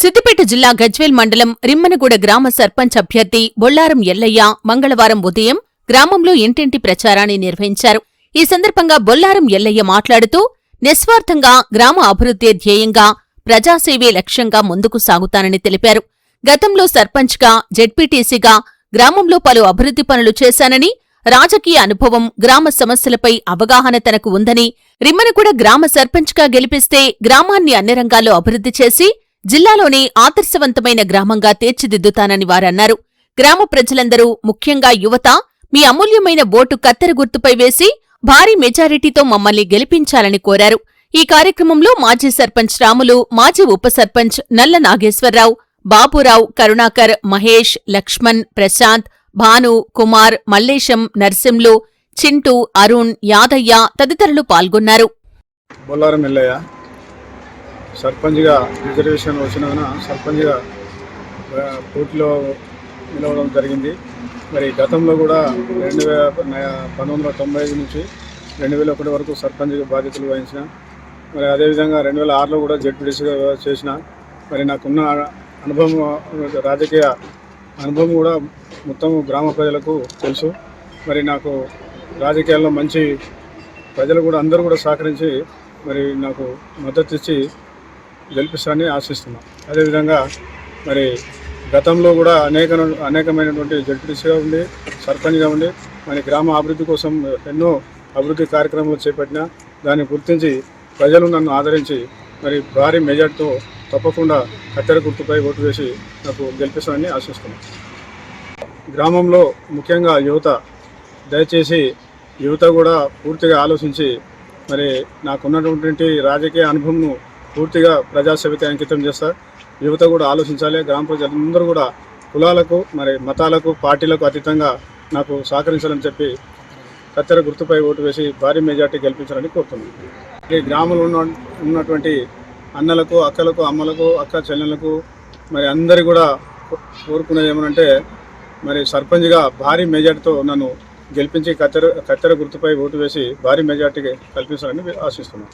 సిద్దిపేట జిల్లా గజ్వేల్ మండలం రిమ్మనగూడ గ్రామ సర్పంచ్ అభ్యర్థి బొల్లారం ఎల్లయ్య మంగళవారం ఉదయం గ్రామంలో ఇంటింటి ప్రచారాన్ని నిర్వహించారు. ఈ సందర్భంగా బొల్లారం ఎల్లయ్య మాట్లాడుతూ నిస్వార్థంగా గ్రామ అభివృద్ధి ధ్యేయంగా ప్రజాసేవే లక్ష్యంగా ముందుకు సాగుతానని తెలిపారు. గతంలో సర్పంచ్గా జెడ్పీటీసీగా గ్రామంలో పలు అభివృద్ధి పనులు చేశానని రాజకీయ అనుభవం గ్రామ సమస్యలపై అవగాహన తనకు ఉందని రిమ్మనగూడ గ్రామ సర్పంచ్గా గెలిపిస్తే గ్రామాన్ని అన్ని రంగాల్లో అభివృద్ధి చేసి జిల్లాలోనే ఆదర్శవంతమైన గ్రామంగా తీర్చిదిద్దుతానని వారన్నారు. గ్రామ ప్రజలందరూ ముఖ్యంగా యువత మీ అమూల్యమైన ఓటు కత్తెర గుర్తుపై వేసి భారీ మెజారిటీతో మమ్మల్ని గెలిపించాలని కోరారు. ఈ కార్యక్రమంలో మాజీ సర్పంచ్ రాములు మాజీ ఉప సర్పంచ్ నల్ల నాగేశ్వరరావు బాబురావు కరుణాకర్ మహేష్ లక్ష్మణ్ ప్రశాంత్ భాను కుమార్ మల్లేశం నర్సింలు చింటూ అరుణ్ యాదయ్య తదితరులు పాల్గొన్నారు. సర్పంచ్గా రిజర్వేషన్ వచ్చినందున సర్పంచ్గా పోటీలో నిలవడం జరిగింది. మరి గతంలో కూడా రెండు వేల పంతొమ్మిది వందల తొంభై ఐదు నుంచి రెండు వేల ఒకటి వరకు సర్పంచ్గా బాధ్యతలు వహించిన మరి అదేవిధంగా రెండు వేల ఆరులో కూడా జడ్పీడీసీగా చేసిన మరి నాకున్న అనుభవం రాజకీయ అనుభవం కూడా మొత్తం గ్రామ ప్రజలకు తెలుసు. మరి నాకు రాజకీయాల్లో మంచి ప్రజలు కూడా అందరూ కూడా సహకరించి మరి నాకు మద్దతు ఇచ్చి గెలిపిస్తారని ఆశిస్తున్నాం. అదేవిధంగా మరి గతంలో కూడా అనేక అనేకమైనటువంటి జడ్పీటీసీగా ఉండి సర్పంచ్గా ఉండి మరి గ్రామ అభివృద్ధి కోసం ఎన్నో అభివృద్ధి కార్యక్రమాలు చేపట్టిన దాన్ని గుర్తించి ప్రజలు నన్ను ఆదరించి మరి భారీ మెజార్టీతో తప్పకుండా కత్తెర గుర్తుపై ఓటు వేసి నాకు గెలిపిస్తానని ఆశిస్తున్నాను గ్రామంలో ముఖ్యంగా యువత దయచేసి యువత కూడా పూర్తిగా ఆలోచించి మరి నాకున్నటువంటి రాజకీయ అనుభవంను పూర్తిగా ప్రజాసేవకి అంకితం చేస్తారు యువత కూడా ఆలోచించాలి. గ్రామ ప్రజలందరూ కూడా కులాలకు మరి మతాలకు పార్టీలకు అతీతంగా నాకు సహకరించాలని చెప్పి కత్తెర గుర్తుపై ఓటు వేసి భారీ మెజార్టీ గెలిపించాలని కోరుతున్నాను. ఈ గ్రామంలో ఉన్న ఉన్నటువంటి అన్నలకు అక్కలకు అమ్మలకు అక్క చెల్లెలకు మరి అందరి కూడా కోరుకునేది ఏమనంటే మరి సర్పంచ్గా భారీ మెజార్టీతో నన్ను గెలిపించి కత్తెర కత్తెర గుర్తుపై ఓటు వేసి భారీ మెజార్టీ కల్పించాలని ఆశిస్తున్నాను.